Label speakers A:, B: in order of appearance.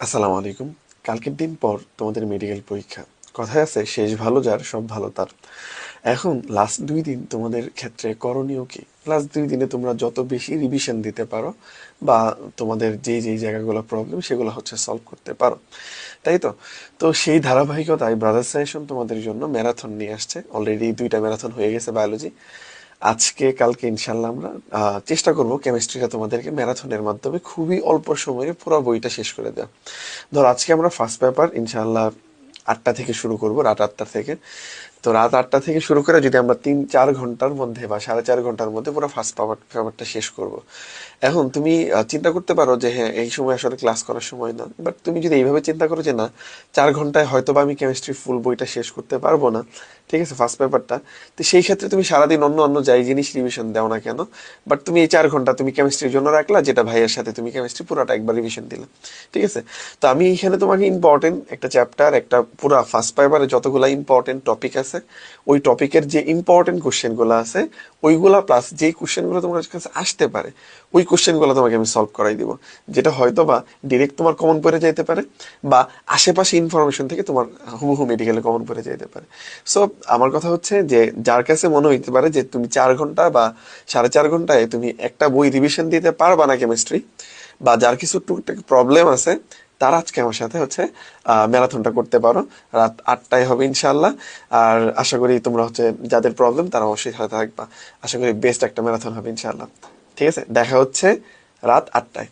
A: আসসালামু আলাইকুম। কালকের দিন পর তোমাদের মেডিকেল পরীক্ষা। কথায় আছে, শেষ ভালো যার, সব ভালো তার। এখন লাস্ট দুই দিন তোমাদের ক্ষেত্রে করণীয় কি? লাস্ট দুই দিনে তোমরা যত বেশি রিভিশন দিতে পারো বা তোমাদের যে যেই জায়গাগুলো প্রবলেম সেগুলো হচ্ছে সলভ করতে পারো। তাই তো? তো সেই ধারাবাহিকতায় ব্রাদার সাজেশন তোমাদের জন্য ম্যারাথন নিয়ে আসছে। অলরেডি দুইটা ম্যারাথন হয়ে গেছে বায়োলজি আজকে, কালকে ইনশাল্লাহ আমরা চেষ্টা করব কেমিস্ট্রিটা তোমাদেরকে ম্যারাথনের মাধ্যমে খুবই অল্প সময়ে পুরো বইটা শেষ করে দেওয়া ধর আজকে আমরা ফার্স্ট পেপার ইনশাল্লাহ আটটা থেকে শুরু করব, রাত আটটা থেকে। তো রাত আটটা থেকে শুরু করে যদি আমরা তিন, চার ঘণ্টার মধ্যে বা সাড়ে চার ঘণ্টার মধ্যে পুরো ফার্স্ট পাওয়ার পেপারটা শেষ করব। এখন তুমি চিন্তা করতে পারো যে হ্যাঁ এই সময় আসলে ক্লাস করার সময় না। বাট তুমি যদি এইভাবে চিন্তা করো যে, না, চার ঘন্টায় হয়তো বা আমি কেমিস্ট্রি ফুল বইটা শেষ করতে পারব না, ঠিক আছে ফার্স্ট পেপারটা তো সেই ক্ষেত্রে তুমি সারাদিন অন্য অন্য যাই জিনিস রিভিশন দাও না কেন? বাট তুমি এই চার ঘণ্টা তুমি কেমিস্ট্রির জন্য রাখলা, যেটা ভাইয়ের সাথে তুমি কেমিস্ট্রি পুরোটা একবার রিভিশন দিলা, ঠিক আছে? তো আমি এখানে তোমাকে ইম্পর্টেন্ট একটা চ্যাপ্টার একটা পুরো ফার্স্ট পেপারে যতগুলো ইম্পর্টেন্ট টপিক আছে, ওই টপিকের যে ইম্পর্টেন্ট কোশ্চেনগুলো আছে, ওইগুলা প্লাস যে কোশ্চেনগুলো তোমার কাছে আসতে পারে, ওই কোশ্চেনগুলো তোমাকে আমি সলভ করাই দিব। যেটা হয়তো বা ডিরেক্ট তোমার কমন পড়ে যাইতে পারে বা আশেপাশে ইনফরমেশন থেকে তোমার হুবহু মেডিকেলে কমন পড়ে যাইতে পারে। সো আমার কথা হচ্ছে যে যার কাছে মনে হইতে পারে যে তুমি চার ঘণ্টা বা সাড়ে চার ঘন্টায় তুমি একটা বই রিভিশন দিতে পারবা না কেমিস্ট্রি বা যার কিছু টুকটাক প্রবলেম আছে তারা আজকে আমার সাথে হচ্ছে ম্যারাথনটা করতে পারো। রাত আটটায় হবে ইনশাল্লাহ আর আশা করি তোমরা হচ্ছে যাদের প্রবলেম তারা অবশ্যই সাথে থাকবা। আশা করি বেস্ট একটা ম্যারাথন হবে ইনশাল্লাহ ঠিক আছে? দেখা হচ্ছে রাত আটটায়।